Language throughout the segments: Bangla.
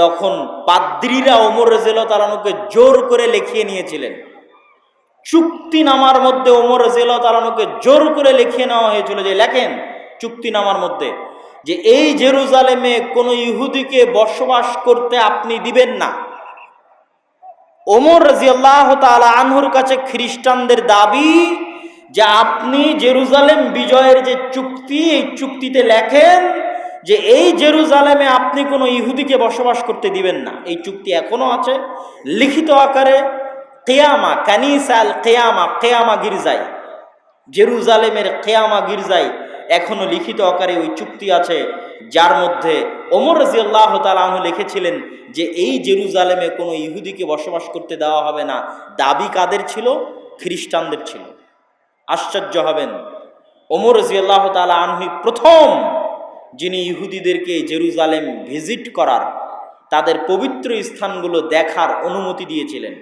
তখন পাদ্রীরা ওমর রেজেল তালানুকে জোর করে লিখিয়ে নিয়েছিলেন। চুক্তিনামার মধ্যে ওমর রেজেল তালানুকে জোর করে লিখিয়ে নেওয়া হয়েছিল যে, লেখেন চুক্তিনামার মধ্যে যে, এই জেরুজালেমে কোনো ইহুদিকে বসবাস করতে আপনি দিবেন না। ওমর রাজিয়াল্লাহ তালা আনহুর কাছে খ্রিস্টানদের দাবি যে, আপনি জেরুজালেম বিজয়ের যে চুক্তি, এই চুক্তিতে লেখেন যে এই জেরুজালেমে আপনি কোনো ইহুদিকে বসবাস করতে দিবেন না। এই চুক্তি এখনও আছে। লিখিত আকারে কেয়ামা কানিসাল কেয়ামা কেয়ামা গির্জাই জেরুজালেমের কেয়ামা গির্জাই এখনও লিখিত আকারে ওই চুক্তি আছে, যার মধ্যে ওমর রাজিয়াল্লাহ তালাহ লিখেছিলেন যে এই জেরুজালেমে কোনো ইহুদিকে বসবাস করতে দেওয়া হবে না। দাবি কাদের ছিল? খ্রিস্টানদের ছিল। আশ্চর্য হবেন। ওমর রাজিয়াল্লাহ তালা আনহুই প্রথম যিনি ইহুদিদেরকে জেরুজালেম ভিজিট করার, তাদের পবিত্র স্থানগুলো দেখার অনুমতি দিয়েছিলেন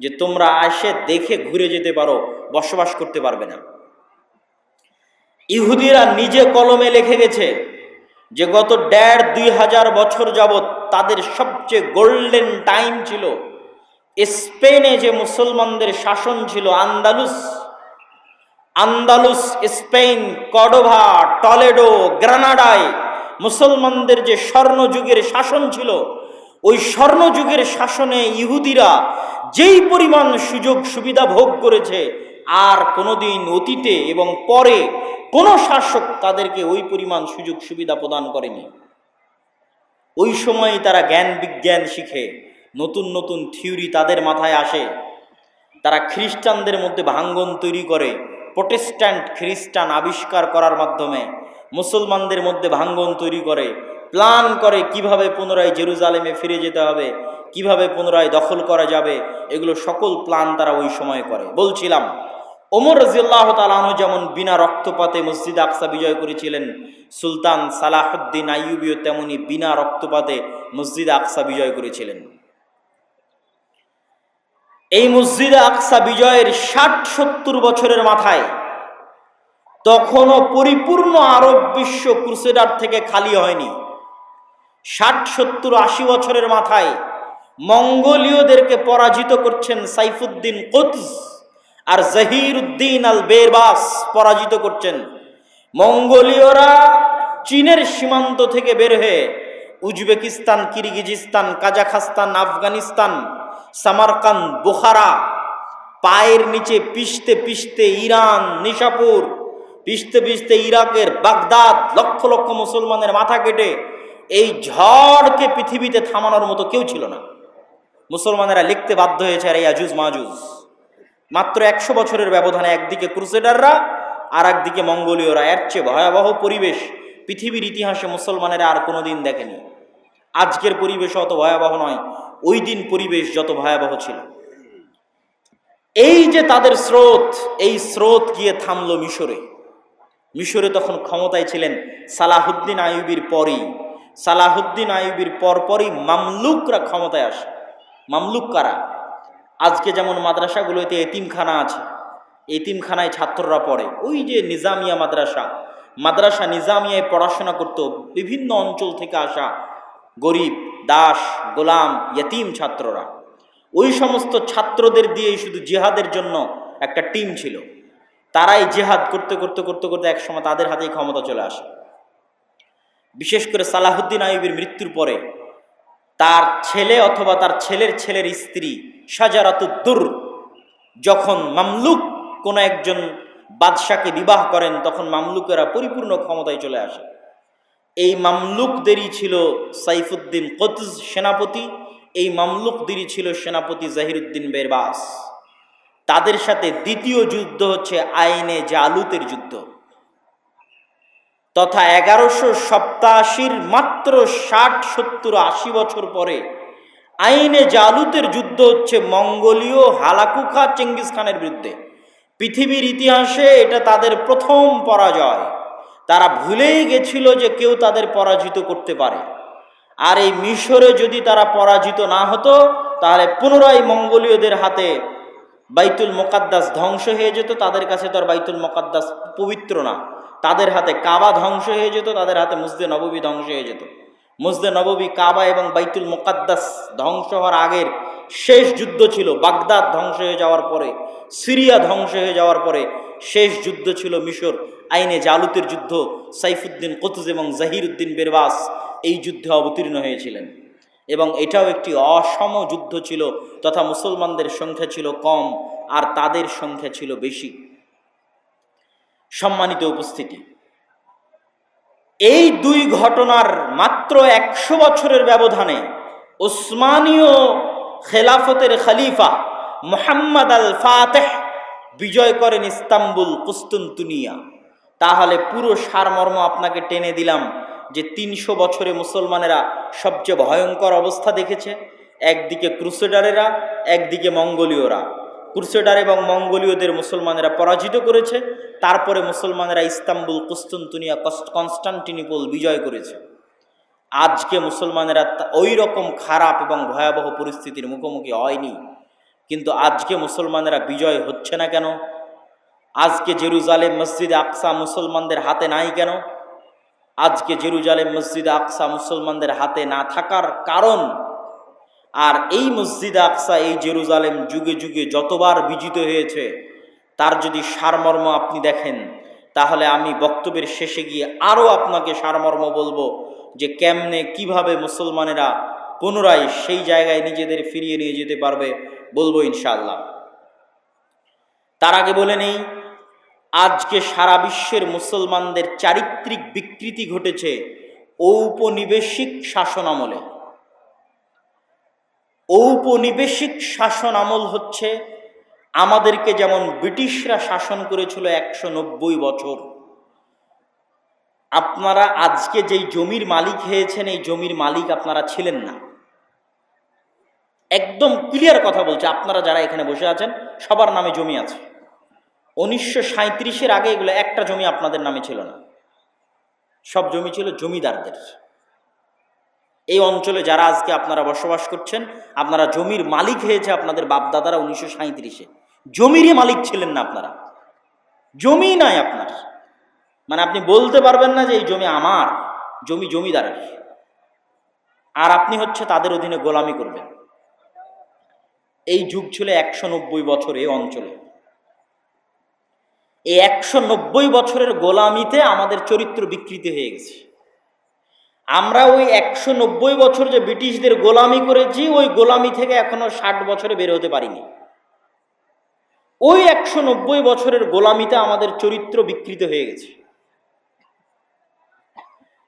যে তোমরা আসে দেখে ঘুরে যেতে পারো, বসবাস করতে পারবে না। ইহুদিরা নিজে কলমে লিখে গেছে যে গত দেড় দুই হাজার বছর যাবৎ তাদের সবচেয়ে গোল্ডেন টাইম ছিল স্পেনে যে মুসলমানদের শাসন ছিল Andalus. Andalus, Spain, Cordoba, Toledo, গ্রানাডায় মুসলমানদের যে স্বর্ণযুগের শাসন ছিল, ওই স্বর্ণযুগের শাসনে ইহুদিরা যেই পরিমাণ সুযোগ সুবিধা ভোগ করেছে, আর কোনোদিন অতীতে এবং পরে কোনো শাসক তাদেরকে ওই পরিমাণ সুযোগ সুবিধা প্রদান করেনি। ওই সময় তারা জ্ঞান বিজ্ঞান শিখে, নতুন নতুন থিওরি তাদের মাথায় আসে। তারা খ্রিস্টানদের মধ্যে ভাঙ্গন তৈরি করে প্রোটেস্ট্যান্ট খ্রিস্টান আবিষ্কার করার মাধ্যমে মুসলমানদের মধ্যে ভাঙ্গন তৈরি করে প্ল্যান করে কীভাবে পুনরায় জেরুজালেমে ফিরে যেতে হবে, কীভাবে পুনরায় দখল করা যাবে, এগুলো সকল প্ল্যান তারা ওই সময় করে। বলছিলাম, ওমর রাজিয়াল্লাহ তালাহ যেমন বিনা রক্তপাতে মসজিদ আকসা বিজয় করেছিলেন, সুলতান সালাহুদ্দিন আইয়ুবিও তেমনি বিনা রক্তপাতে মসজিদ আকসা বিজয় করেছিলেন। এই মসজিদ আকসা বিজয়ের ষাট সত্তর বছরের মাথায়, তখনও পরিপূর্ণ আরব বিশ্ব ক্রুসেডার থেকে খালি হয়নি। ষাট সত্তর আশি বছরের মাথায় মঙ্গোলীয়দেরকে পরাজিত করছেন সাইফুদ্দিন কোতজ আর জহির উদ্দিন আল বেরবাস পরাজিত করছেন। মঙ্গোলীয়রা চীনের সীমান্ত থেকে বের হয়ে Uzbekistan, Kyrgyzstan, Kazakhstan, Afghanistan Samarkand Bukhara, পায়ের নিচে পিষতে পিষতে ইরান, নিশাপুর, পিষতে পিষতে ইরাকের বাগদাদ, লক্ষ লক্ষ মুসলমানের মাথা কেটে এই ঝড়কে পৃথিবীতে থামানোর মতো কেউ ছিল না। মুসলমানেরা লিখতে বাধ্য হয়েছে, আর এই আজুজ মাজুজ। মাত্র একশো বছরের ব্যবধানে একদিকে ক্রুসেডাররা আর একদিকে মঙ্গোলীয়রা। এর চেয়ে ভয়াবহ পরিবেশ পৃথিবীর ইতিহাসে মুসলমানেরা আর কোনোদিন দেখেনি। আজকের পরিবেশ অত ভয়াবহ নয়, ওই দিন পরিবেশ যত ভয়াবহ ছিল। এই যে তাদের স্রোত, এই স্রোত গিয়ে থামল মিশরে। মিশরে তখন ক্ষমতায় ছিলেন সালাহুদ্দিন আইয়ুবির পরেই। সালাহুদ্দিন আইয়ুবির পরপরই মামলুকরা ক্ষমতায় আসে। মামলুক কারা? আজকে যেমন মাদ্রাসাগুলোতে এতিমখানা আছে, এতিমখানায় ছাত্ররা পড়ে। ওই যে নিজামিয়া মাদ্রাসা মাদ্রাসা নিজামিয়ায় পড়াশোনা করত, বিভিন্ন অঞ্চল থেকে আসা গরিব, দাস, গোলাম, ইয়তিম ছাত্ররা। ওই সমস্ত ছাত্রদের দিয়েই শুধু জিহাদের জন্য একটা টিম ছিল। তারাই জেহাদ করতে করতে করতে করতে একসময় তাদের হাতেই ক্ষমতা চলে আসে। বিশেষ করে সালাহুদ্দিন আইবির মৃত্যুর পরে তার ছেলে অথবা তার ছেলের ছেলের স্ত্রী সাজারাতুদ্দুর যখন মামলুক কোনো একজন বাদশাকে বিবাহ করেন, তখন মামলুকেরা পরিপূর্ণ ক্ষমতায় চলে আসে। এই মামলুকদেরই ছিল সাইফুদ্দিন কতজ সেনাপতি, এই মামলুকদেরই ছিল সেনাপতি জাহিরুদ্দিন বেরবাস। তাদের সাথে দ্বিতীয় যুদ্ধ হচ্ছে আইনে জালুতের যুদ্ধ। তথা এগারোশো সপ্তাশির মাত্র ষাট, সত্তর, আশি বছর পরে আইনে জালুতের যুদ্ধ হচ্ছে মঙ্গোলীয় হালাকুখা চেঙ্গিস খানের বিরুদ্ধে। পৃথিবীর ইতিহাসে এটা তাদের প্রথম পরাজয়। তারা ভুলেই গেছিল যে কেউ তাদের পরাজিত করতে পারে। আর এই মিশরে যদি তারা পরাজিত না হতো, তাহলে পুনরায় মঙ্গোলীয়দের হাতে বাইতুল মোকাদ্দাস ধ্বংস হয়ে যেত। তাদের কাছে তো আর বাইতুল মোকাদ্দাস পবিত্র না। তাদের হাতে কাবা ধ্বংস হয়ে যেত, তাদের হাতে মুসদে নববী ধ্বংস হয়ে যেত। মুসদে নববী, কাবা এবং বাইতুল মোকাদ্দাস ধ্বংস হওয়ার আগের শেষ যুদ্ধ ছিল। বাগদাদ ধ্বংস হয়ে যাওয়ার পরে, সিরিয়া ধ্বংস হয়ে যাওয়ার পরে শেষ যুদ্ধ ছিল মিশর। আইনে জালুতের যুদ্ধ, সাইফুদ্দিন কতুজ এবং জাহিরুদ্দিন বেরবাস এই যুদ্ধে অবতীর্ণ হয়েছিলেন। এবং এটাও একটি অসম যুদ্ধ ছিল, তথা মুসলমানদের সংখ্যা ছিল কম আর তাদের সংখ্যা ছিল বেশি। সম্মানিত উপস্থিতি। এই দুই ঘটনার মাত্র একশো বছরের ব্যবধানে ওসমানীয় খেলাফতের খালিফা মোহাম্মদ আল ফাতেহ বিজয় করেন ইস্তাম্বুল কুস্তুনতুনিয়া। তাহলে পুরো সারমর্ম আপনাকে টেনে দিলাম যে তিনশো বছরে মুসলমানেরা সবচেয়ে ভয়ঙ্কর অবস্থা দেখেছে। একদিকে ক্রুসেডারেরা, একদিকে মঙ্গোলীয়রা। ক্রুসেডার এবং মঙ্গোলীয়দের মুসলমানেরা পরাজিত করেছে। তারপরে মুসলমানেরা ইস্তাম্বুল, কুস্তুনতুনিয়া কনস্টান্টিনিপল বিজয় করেছে। আজকে মুসলমানেরা ওই রকম খারাপ এবং ভয়াবহ পরিস্থিতির মুখোমুখি হয়নি। কিন্তু আজকে মুসলমানেরা বিজয় হচ্ছে না কেন? আজকে জেরুজালেম মসজিদে আকসা মুসলমানদের হাতে নাই কেন? আজকে জেরুজালেম মসজিদে আকসা মুসলমানদের হাতে না থাকার কারণ? আর এই মসজিদে আকসা এই জেরুজালেম যুগে যুগে যতবার বিজিত হয়েছে, তার যদি সারমর্ম আপনি দেখেন, তাহলে আমি বক্তব্যের শেষে গিয়ে আরও আপনাকে সারমর্ম বলব যে কেমনে, কীভাবে মুসলমানেরা পুনরায় সেই জায়গায় নিজেদের ফিরিয়ে নিয়ে যেতে পারবে বলব ইনশাল্লাহ তার আগে বলে নেই আজকে সারা বিশ্বের মুসলমানদের চারিত্রিক বিকৃতি ঘটেছে ঔপনিবেশিক শাসন আমলে ঔপনিবেশিক শাসন আমল হচ্ছে আমাদেরকে যেমন ব্রিটিশরা শাসন করেছিল একশো নব্বই বছর। আপনারা আজকে যেই জমির মালিক হয়েছেন, এই জমির মালিক আপনারা ছিলেন না। একদম ক্লিয়ার কথা বলছে। আপনারা যারা এখানে বসে আছেন, সবার নামে জমি আছে। উনিশশো সাঁত্রিশের আগে এগুলো একটা জমি আপনাদের নামে ছিল না। সব জমি ছিল জমিদারদের। এই অঞ্চলে যারা আজকে আপনারা বসবাস করছেন, আপনারা জমির মালিক হয়েছে আপনাদের বাপদাদারা উনিশশো সাঁত্রিশে জমিরই মালিক ছিলেন না আপনারা। জমি নাই আপনার। মানে আপনি বলতে পারবেন না যে এই জমি আমার, জমি জমিদারের। আর আপনি হচ্ছে তাদের অধীনে গোলামি করবেন। এই যুগ ছিল একশো নব্বই বছর এই অঞ্চলে। এই একশো নব্বই বছরের গোলামিতে আমাদের চরিত্র বিকৃতি হয়ে গেছে। আমরা ওই একশো নব্বই বছর যে ব্রিটিশদের গোলামি করেছি, ওই গোলামি থেকে এখনও ষাট বছরে বের হতে পারিনি। ওই একশো নব্বই বছরের গোলামিতে আমাদের চরিত্র বিকৃত হয়ে গেছে।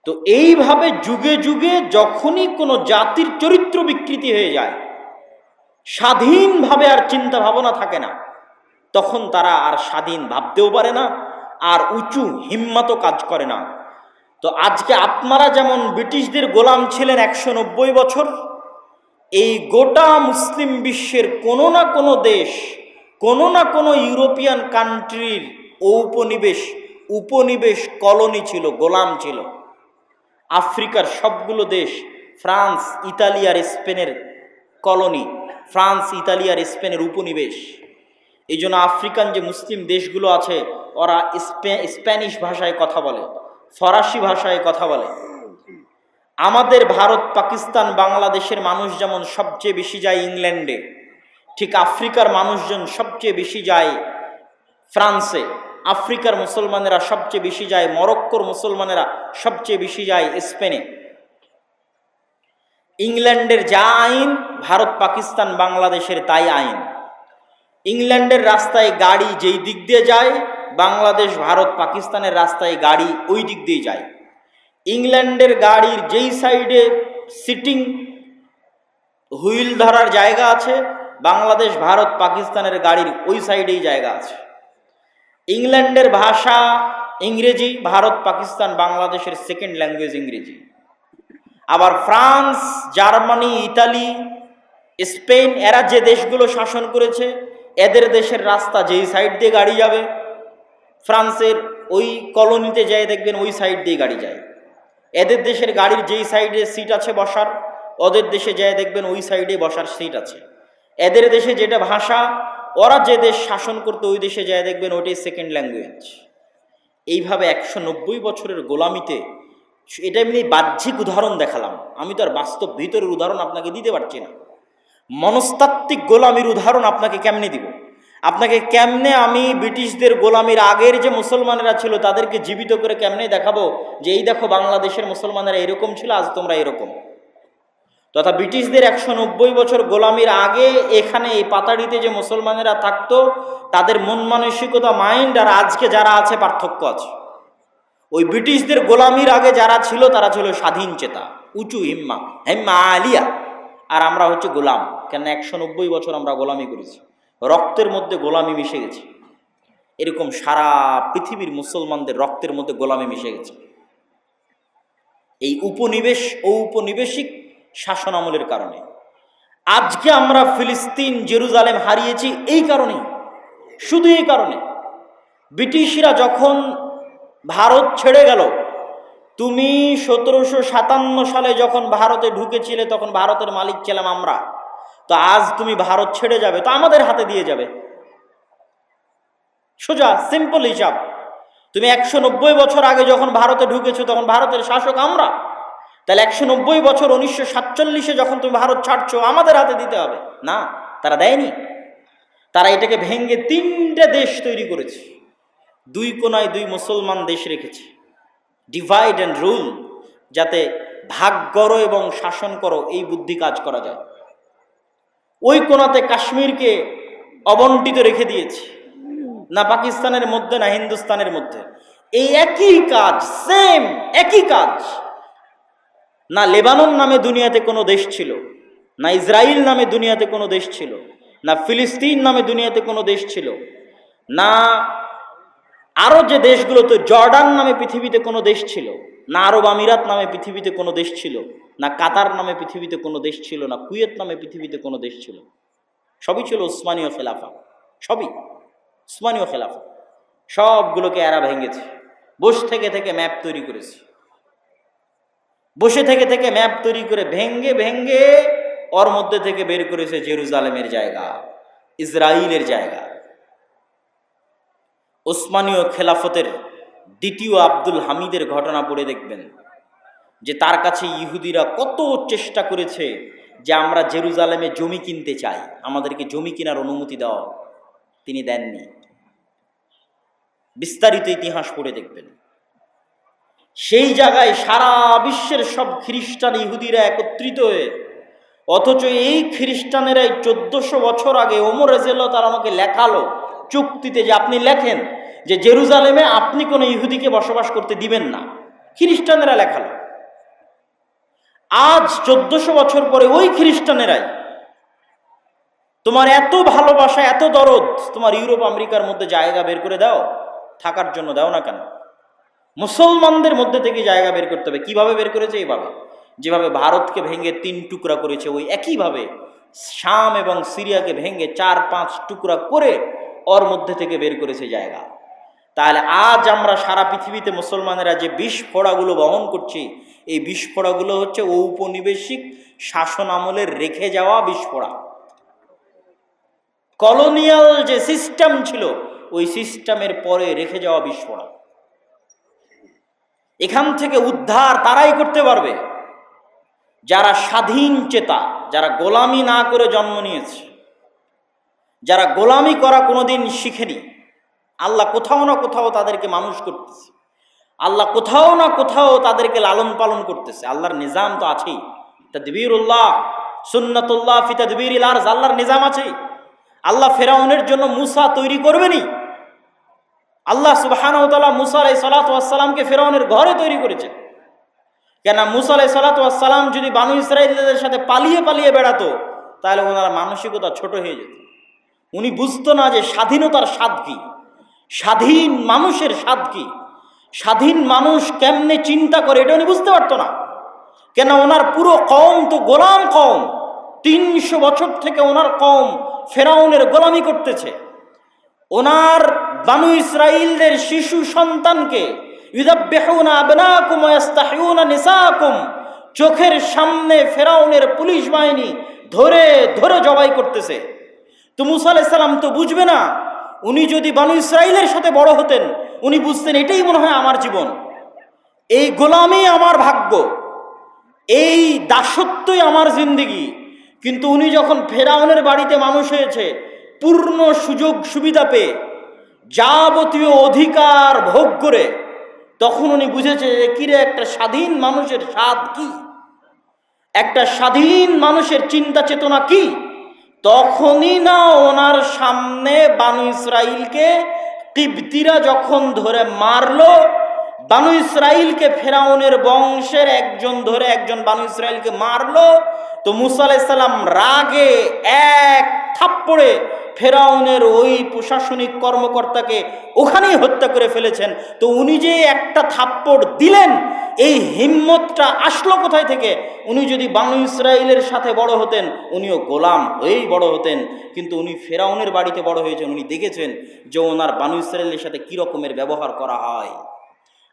তো এইভাবে যুগে যুগে যখনই কোনো জাতির চরিত্র বিকৃতি হয়ে যায়, স্বাধীনভাবে আর চিন্তা ভাবনা থাকে না। তখন তারা আর স্বাধীন ভাবতেও পারে না, আর উঁচু হিম্মতও কাজ করে না। তো আজকে আপনারা যেমন ব্রিটিশদের গোলাম ছিলেন একশো নব্বই বছর, এই গোটা মুসলিম বিশ্বের কোনো না কোনো দেশ, কোনো না কোনো ইউরোপিয়ান কান্ট্রির ঔপনিবেশ, উপনিবেশ কলোনি ছিল, গোলাম ছিল। আফ্রিকার সবগুলো দেশ, ফ্রান্স, ইতালি আর স্পেনের কলোনি, ফ্রান্স, ইতালি আর স্পেনের উপনিবেশ। এই জন্য আফ্রিকান যে মুসলিম দেশগুলো আছে, ওরা স্প্যানিশ ভাষায় কথা বলে, ফরাসি ভাষায় কথা বলে। আমাদের ভারত, পাকিস্তান, বাংলাদেশের মানুষ যেমন সবচেয়ে বেশি যায় ইংল্যান্ডে, ঠিক আফ্রিকার মানুষজন সবচেয়ে বেশি যায় ফ্রান্সে, আফ্রিকার মুসলমানেরা সবচেয়ে বেশি যায় মরক্কোর মুসলমানেরা সবচেয়ে বেশি যায় স্পেনে। ইংল্যান্ডের যা আইন, ভারত, পাকিস্তান, বাংলাদেশের তাই আইন। ইংল্যান্ডের রাস্তায় গাড়ি যেই দিক দিয়ে যায়, বাংলাদেশ, ভারত, পাকিস্তানের রাস্তায় গাড়ি ওই দিক দিয়ে যায়। ইংল্যান্ডের গাড়ির যেই সাইডে সিটিং হুইল ধরার জায়গা আছে, বাংলাদেশ, ভারত, পাকিস্তানের গাড়ির ওই সাইডেই জায়গা আছে। ইংল্যান্ডের ভাষা ইংরেজি, ভারত, পাকিস্তান, বাংলাদেশের সেকেন্ড ল্যাঙ্গুয়েজ ইংরেজি। আবার ফ্রান্স, জার্মানি, ইতালি, স্পেন, এরা যে দেশগুলো শাসন করেছে এদের দেশের রাস্তা যেই সাইড দিয়ে গাড়ি যাবে, ফ্রান্সের ওই কলোনিতে যাই দেখবেন ওই সাইড দিয়ে গাড়ি যায়। এদের দেশের গাড়ির যেই সাইডে সিট আছে বসার, ওদের দেশে যায় দেখবেন ওই সাইডে বসার সিট আছে। এদের দেশে যেটা ভাষা, ওরা যে দেশ শাসন করতো ওই দেশে যায় দেখবেন ওটাই সেকেন্ড ল্যাঙ্গুয়েজ এইভাবে একশো নব্বই বছরের গোলামিতে, এটা এমনি বাহ্যিক উদাহরণ দেখালাম। আমি তো আর বাস্তব ভিতরের উদাহরণ আপনাকে দিতে পারছি না। মনস্তাত্ত্বিক গোলামির উদাহরণ আপনাকে কেমনে দিব? আপনাকে কেমনে আমি ব্রিটিশদের গোলামির আগের যে মুসলমানেরা ছিল তাদেরকে জীবিত করে কেমনে দেখাবো যে এই দেখো বাংলাদেশের মুসলমানেরা এরকম ছিল, আজ তোমরা এরকম? তথা ব্রিটিশদের একশো নব্বই বছর গোলামির আগে এখানে এই পাতাড়িতে যে মুসলমানেরা থাকতো, তাদের মন মানসিকতা, মাইন্ড আর আজকে যারা আছে পার্থক্য আছে। ওই ব্রিটিশদের গোলামির আগে যারা ছিল, তারা ছিল স্বাধীন চেতা, উঁচু হিম্মা, হেম্মা আলিয়া। আর আমরা হচ্ছে গোলাম। কেন একশো নব্বই বছর আমরা গোলামি করেছি। রক্তের মধ্যে গোলামি মিশে গেছে। এরকম সারা পৃথিবীর মুসলমানদের রক্তের মধ্যে গোলামি মিশে গেছে। এই উপনিবেশ ও উপনিবেশিক শাসন আমলের কারণে। আজকে আমরা ফিলিস্তিন, জেরুজালেম হারিয়েছি এই কারণেই। শুধু এই কারণে। ব্রিটিশরা যখন ভারত ছেড়ে গেল তুমি সতেরোশো সাতান্ন সালে যখন ভারতে ঢুকেছিলে, তখন ভারতের মালিক ছিলাম আমরা। তো আজ তুমি ভারত ছেড়ে যাবে, তো আমাদের হাতে দিয়ে যাবে। সোজা সিম্পল হিসাব। তুমি একশো নব্বই বছর আগে যখন ভারতে ঢুকেছো, তখন ভারতের শাসক আমরা। তাহলে একশো নব্বই বছর উনিশশো সাতচল্লিশে যখন তুমি ভারত ছাড়ছো, আমাদের হাতে দিতে হবে। না, তারা দেয়নি। তারা এটাকে ভেঙ্গে তিনটে দেশ তৈরি করেছে। দুই কোনায় দুই মুসলমান দেশ রেখেছে। ডিভাইড অ্যান্ড রুল যাতে ভাগ করো এবং শাসন করো, এই বুদ্ধি কাজ করা যায়। ওই কোনাতে কাশ্মীরকে অবন্টিত রেখে দিয়েছে, না পাকিস্তানের মধ্যে, না হিন্দুস্তানের মধ্যে। এই একই কাজ সেম একই কাজ। না লেবানন নামে দুনিয়াতে কোনো দেশ ছিল, না ইসরায়েল নামে দুনিয়াতে কোনো দেশ ছিল, না ফিলিস্তিন নামে দুনিয়াতে কোনো দেশ ছিল, না আরও যে দেশগুলোতে জর্ডান নামে পৃথিবীতে কোনো দেশ ছিল, না আরব আমিরাত নামে পৃথিবীতে কোনো দেশ ছিল, না কাতার নামে পৃথিবীতে কোনো দেশ ছিল, না কুয়েত নামে পৃথিবীতে কোনো দেশ ছিল। সবই ছিল উসমানীয় খেলাফা। সবই। উসমানীয় খেলাফা। সবগুলোকে এরা ভেঙেছে। বসে থেকে থেকে ম্যাপ তৈরি করেছে। বসে থেকে থেকে ম্যাপ তৈরি করে ভেঙ্গে ভেঙ্গে ওর মধ্যে থেকে বের করেছে জেরুজালেমের জায়গা ইসরায়েলের জায়গা। ওসমানীয় খেলাফতের দ্বিতীয় আব্দুল হামিদের ঘটনা পড়ে দেখবেন, যে তার কাছে ইহুদিরা কত চেষ্টা করেছে যে আমরা জেরুজালেমে জমি কিনতে চাই, আমাদেরকে জমি কেনার অনুমতি দেওয়া তিনি দেননি। বিস্তারিত ইতিহাস পড়ে দেখবেন। সেই জায়গায় সারা বিশ্বের সব খ্রিস্টান ইহুদিরা একত্রিত হয়ে, অথচ এই খ্রিস্টানেরাই চোদ্দশো বছর আগে ওমর রেজেল তার আমাকে লেখালো চুক্তিতে যে আপনি লেখেন যে জেরুজালেমে আপনি কোনো ইহুদিকে বসবাস করতে দিবেন না। খ্রিস্টানেরা লেখালো। আজ চোদ্দশো বছর পরে ওই খ্রিস্টানেরাই তোমার এত ভালোবাসা, এত দরদ তোমার ইউরোপ, আমেরিকার মধ্যে জায়গা বের করে দাও, থাকার জন্য দাও না কেন? মুসলমানদের মধ্যে থেকে জায়গা বের করতে হবে। কীভাবে বের করেছে? এইভাবে যেভাবে ভারতকে ভেঙে তিন টুকরা করেছে, ওই একইভাবে শাম এবং সিরিয়াকে ভেঙে চার পাঁচ টুকরা করে ওর মধ্যে থেকে বের করেছে জায়গা। তাহলে আজ আমরা সারা পৃথিবীতে মুসলমানেরা যে বিস্ফোড়াগুলো বহন করছি, এই বিস্ফোড়াগুলো হচ্ছে ঔপনিবেশিক শাসন আমলের রেখে যাওয়া বিস্ফোড়া কলোনিয়াল যে সিস্টেম ছিল, ওই সিস্টেমের পরে রেখে যাওয়া বিস্ফোড়া এখান থেকে উদ্ধার তারাই করতে পারবে। যারা স্বাধীন চেতা, যারা গোলামি না করে জন্ম নিয়েছে, যারা গোলামি করা কোনোদিন শিখেনি আল্লাহ কোথাও না কোথাও তাদেরকে মানুষ করতেছে। আল্লাহ কোথাও না কোথাও তাদেরকে লালন পালন করতেছে। আল্লাহর নিজাম তো আছেই। তদবিরুল্লাহ, সুন্নতুল্লাহ ফি তদবির ইলার্জ আল্লাহর নিজাম আছেই। আল্লাহ ফেরাউনের জন্য মুসা তৈরি করবেনি আল্লাহ সুবাহানতাল্লাহ মুসা আলাই সালাতামকে ফেরাউনের ঘরে তৈরি করেছেন। কেন মুসা আলাই সালাতাম যদি বানু ইসরায়েলদের সাথে পালিয়ে পালিয়ে বেড়াতো, তাহলে ওনার মানসিকতা ছোট হয়ে যেত। উনি বুঝতো না যে স্বাধীনতার স্বাদ কি। স্বাধীন মানুষের স্বাদ কি? স্বাধীন মানুষ কেমনে চিন্তা করে, এটা উনি বুঝতে পারতো না। কেন ওনার পুরো কম তো গোলাম কম তিনশো বছর থেকে ওনার কম ফেরাউনের গোলামি করতেছে। ওনার বানু ইসরাইলদের শিশু সন্তানকে চোখের সামনে ফেরাউনের পুলিশ বাহিনী ধরে ধরে জবাই করতেছে। তো মুসা আলাইহিস সালাম তো বুঝবে না উনি যদি বানু ইসরাইলের সাথে বড় হতেন, উনি বুঝতেন এটাই মনে হয় আমার জীবন। এই গোলামি আমার ভাগ্য, এই দাসত্বই আমার জিন্দিগি। কিন্তু উনি যখন ফেরাউনের বাড়িতে মানুষ হয়েছে, পূর্ণ সুযোগ সুবিধা পেয়ে, যাবতীয় অধিকার ভোগ করে, তখন উনি বুঝেছে যে কিরে একটা স্বাধীন মানুষের স্বাদ কি? একটা স্বাধীন মানুষের চিন্তা চেতনা কি? তখনই না ওনার সামনে বানু ইসরাইলকে কিবতিরা যখন ধরে মারল, বানু ইসরাইলকে ফেরাউনের বংশের একজন ধরে একজন বানু ইসরাইলকে মারলো তো মুসা আলাইসাল্লাম রাগে এক থাপ্পড়ে ফেরাউনের ওই প্রশাসনিক কর্মকর্তাকে ওখানেই হত্যা করে ফেলেছেন। তো উনি যে একটা থাপ্পড় দিলেন, এই হিম্মতটা আসলো কোথায় থেকে? উনি যদি বানু ইসরায়েলের সাথে বড় হতেন, উনিও গোলাম হয়েই বড় হতেন। কিন্তু উনি ফেরাউনের বাড়িতে বড় হয়েছেন। উনি দেখেছেন যে ওনার বানু ইসরায়েলের সাথে কী রকমের ব্যবহার করা হয়।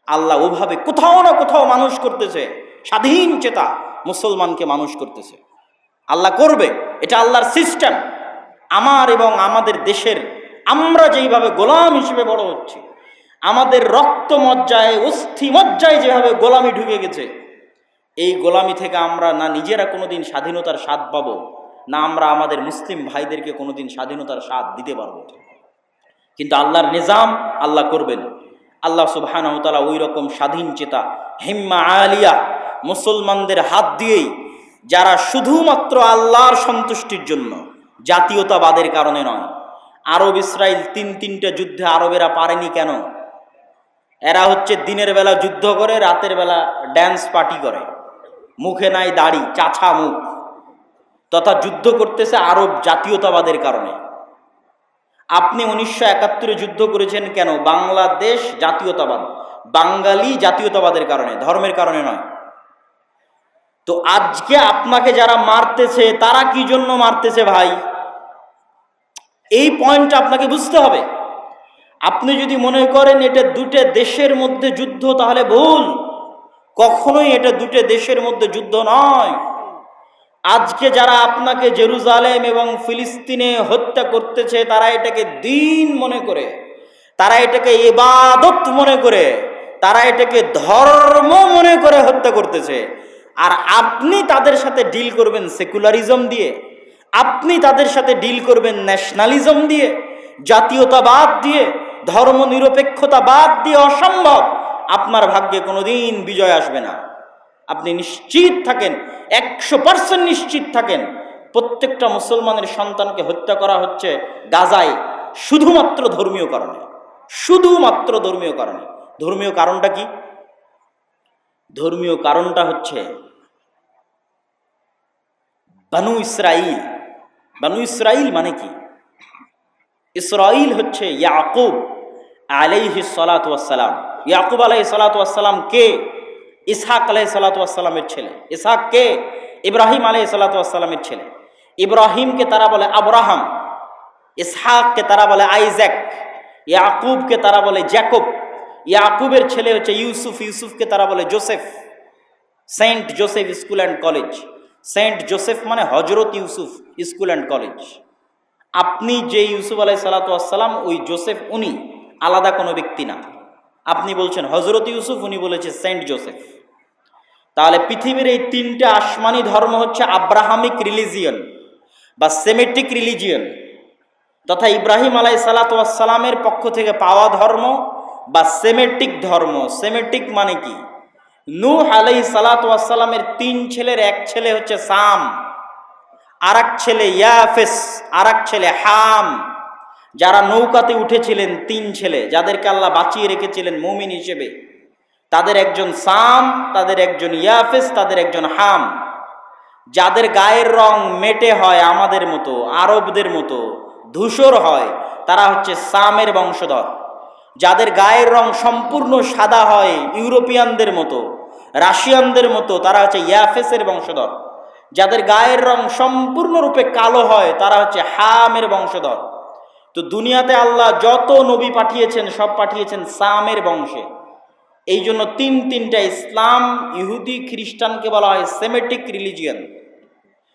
আল্লাহ ওভাবে কোথাও না কোথাও মানুষ করতেছে। স্বাধীন চেতা মুসলমানকে মানুষ করতেছে। আল্লাহ করবে, এটা আল্লাহর সিস্টেম। আমার এবং আমাদের দেশের, আমরা যেইভাবে গোলাম হিসেবে বড় হচ্ছি, আমাদের রক্ত মজ্জায়, অস্থি মজ্জায় যেভাবে গোলামি ঢুকে গেছে, এই গোলামি থেকে আমরা না নিজেরা কোনোদিন স্বাধীনতার স্বাদ পাবো, না আমরা আমাদের মুসলিম ভাইদেরকে কোনোদিন স্বাধীনতার স্বাদ দিতে পারব। কিন্তু আল্লাহর নিজাম আল্লাহ করবেন। আল্লাহ সুবাহানহতালা ওই রকম স্বাধীন চেতা, হিম্মা আলিয়া মুসলমানদের হাত দিয়েই যারা শুধুমাত্র আল্লাহর সন্তুষ্টির জন্য জাতীয়তাবাদের কারণে নয়, আরব ইসরায়েল তিন তিনটে যুদ্ধে আরবেরা পারেনি কেন? এরা হচ্ছে দিনের বেলা যুদ্ধ করে, রাতের বেলা ড্যান্স পার্টি করে। মুখে নাই দাড়ি, চাছা মুখ। তথা যুদ্ধ করতেছে আরব জাতীয়তাবাদের কারণে। আপনি উনিশশো একাত্তরে যুদ্ধ করেছেন কেন? বাংলাদেশ জাতীয়তাবাদ, বাঙালি জাতীয়তাবাদের কারণে, ধর্মের কারণে নয়। তো আজকে আপনাকে যারা মারতেছে, তারা কি জন্য মারতেছে ভাই? এই পয়েন্টটা আপনাকে বুঝতে হবে। আপনি যদি মনে করেন এটা দুটো দেশের মধ্যে যুদ্ধ, তাহলে ভুল। কখনোই এটা দুটো দেশের মধ্যে যুদ্ধ নয়। আজকে যারা আপনাকে জেরুজালেম এবং ফিলিস্তিনে হত্যা করতেছে, তারা এটাকে দিন মনে করে, তারা এটাকে ইবাদত মনে করে, তারা এটাকে ধর্ম মনে করে হত্যা করতেছে। আর আপনি তাদের সাথে ডিল করবেন সেকুলারিজম দিয়ে, আপনি তাদের সাথে ডিল করবেন ন্যাশনালিজম দিয়ে, জাতীয়তাবাদ দিয়ে ধর্ম নিরপেক্ষতাবাদ দিয়ে অসম্ভব। আপনার ভাগ্যে কোনোদিন বিজয় আসবে না। আপনি নিশ্চিত থাকেন, একশো পার্সেন্ট নিশ্চিত থাকেন। প্রত্যেকটা মুসলমানের সন্তানকে হত্যা করা হচ্ছে গাজায়, শুধুমাত্র ধর্মীয় কারণে। শুধুমাত্র ধর্মীয় কারণে। ধর্মীয় কারণটা কি? ধর্মীয় কারণটা হচ্ছে বানু ইসরাইল। বানু ইসরাইল মানে কি? ইসরাইল হচ্ছে ইয়াকুব আলাইহি সালাতাম ইয়াকুব আলাহি সালাতাম কে? ইসহাক আলাহি সালাতামের ছেলে। ইসহাক কে? ইব্রাহিম আলাহি সালাতামের ছেলে। ইব্রাহিমকে তারা বলে আব্রাহাম। ইসহাককে তারা বলে আইজ্যাক। ইয়াকুবকে তারা বলে জ্যাকব। ইয়াকুবের ছেলে হচ্ছে ইউসুফ, ইউসুফকে তারা বলে Joseph. Saint Joseph School and College. Saint Joseph মানে হজরত ইউসুফ স্কুল অ্যান্ড কলেজ। আপনি যে ইউসুফ আলাই সালাতাম ওই জোসেফ উনি আলাদা কোনো ব্যক্তি না। আপনি বলছেন হজরত ইউসুফ, উনি বলেছে সেন্ট জোসেফ। তাহলে পৃথিবীর এই তিনটে আসমানি ধর্ম হচ্ছে আব্রাহামিক রিলিজিয়ন বা সেমেটিক রিলিজিয়ন তথা ইব্রাহিম আলাই সালাতামের পক্ষ থেকে পাওয়া ধর্ম বা সেমেটিক ধর্ম সেমেটিক মানে কি? নূহ আলাই সালাতামের তিন ছেলের এক ছেলে হচ্ছে সাম আর ছেলে ইয়াফেস আর ছেলে হাম। যারা নৌকাতে উঠেছিলেন তিন ছেলে, যাদেরকে আল্লাহ বাঁচিয়ে রেখেছিলেন মুমিন হিসেবে। তাদের একজন সাম, তাদের একজন ইয়াফেস, তাদের একজন হাম। যাদের গায়ের রং মেটে হয় আমাদের মতো, আরবদের মতো, ধূসর হয়, তারা হচ্ছে সামের বংশধর। যাদের গায়ের রং সম্পূর্ণ সাদা হয় ইউরোপিয়ানদের মতো, রাশিয়ানদের মতো, তারা হচ্ছে ইয়াফেসের বংশধর। যাদের গায়ের রং সম্পূর্ণরূপে কালো হয়, তারা হচ্ছে হামের বংশধর। তো দুনিয়াতে আল্লাহ যত নবী পাঠিয়েছেন, সব পাঠিয়েছেন সামের বংশে। এই জন্য তিন তিনটা ইসলাম ইহুদি খ্রিস্টানকে বলা হয় সেমেটিক রিলিজিয়ান।